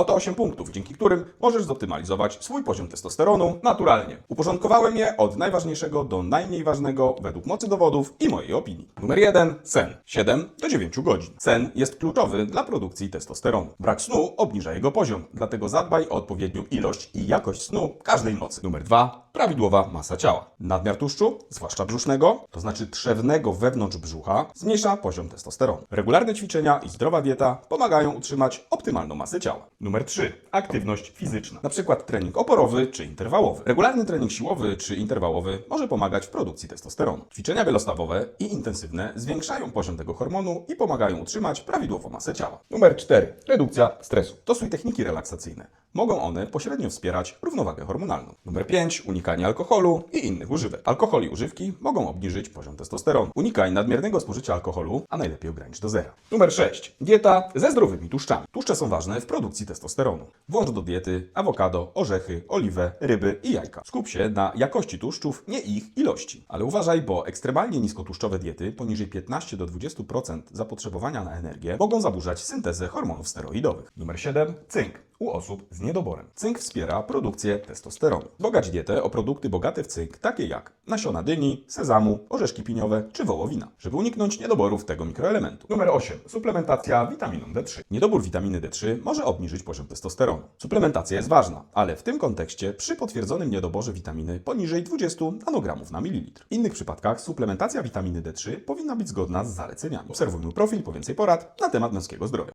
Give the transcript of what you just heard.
Oto 8 punktów, dzięki którym możesz zoptymalizować swój poziom testosteronu naturalnie. Uporządkowałem je od najważniejszego do najmniej ważnego według mocy dowodów i mojej opinii. Numer 1. Sen. 7 do 9 godzin. Sen jest kluczowy dla produkcji testosteronu. Brak snu obniża jego poziom, dlatego zadbaj o odpowiednią ilość i jakość snu każdej nocy. Numer 2. Prawidłowa masa ciała. Nadmiar tłuszczu, zwłaszcza brzusznego, to znaczy trzewnego wewnątrz brzucha, zmniejsza poziom testosteronu. Regularne ćwiczenia i zdrowa dieta pomagają utrzymać optymalną masę ciała. Numer 3. Aktywność fizyczna. Na przykład trening oporowy czy interwałowy. Regularny trening siłowy czy interwałowy może pomagać w produkcji testosteronu. Ćwiczenia wielostawowe i intensywne zwiększają poziom tego hormonu i pomagają utrzymać prawidłową masę ciała. Numer 4. Redukcja stresu. To są techniki relaksacyjne. Mogą one pośrednio wspierać równowagę hormonalną. Numer 5. Unikanie alkoholu i innych używek. Alkohol i używki mogą obniżyć poziom testosteronu. Unikaj nadmiernego spożycia alkoholu, a najlepiej ogranicz do zera. Numer 6. Dieta ze zdrowymi tłuszczami. Tłuszcze są ważne w produkcji testosteronu. Włącz do diety awokado, orzechy, oliwę, ryby i jajka. Skup się na jakości tłuszczów, nie ich ilości. Ale uważaj, bo ekstremalnie niskotłuszczowe diety poniżej 15 do 20% zapotrzebowania na energię mogą zaburzać syntezę hormonów steroidowych. Numer 7. Cynk u osób z niedoborem. Cynk wspiera produkcję testosteronu. Bogać dietę o produkty bogate w cynk, takie jak nasiona dyni, sezamu, orzeszki piniowe czy wołowina, żeby uniknąć niedoborów tego mikroelementu. Numer 8. Suplementacja witaminą D3. Niedobór witaminy D3 może obniżyć poziom testosteronu. Suplementacja jest ważna, ale w tym kontekście przy potwierdzonym niedoborze witaminy poniżej 20 nanogramów na mililitr. W innych przypadkach suplementacja witaminy D3 powinna być zgodna z zaleceniami. Obserwuj mój profil po więcej porad na temat męskiego zdrowia.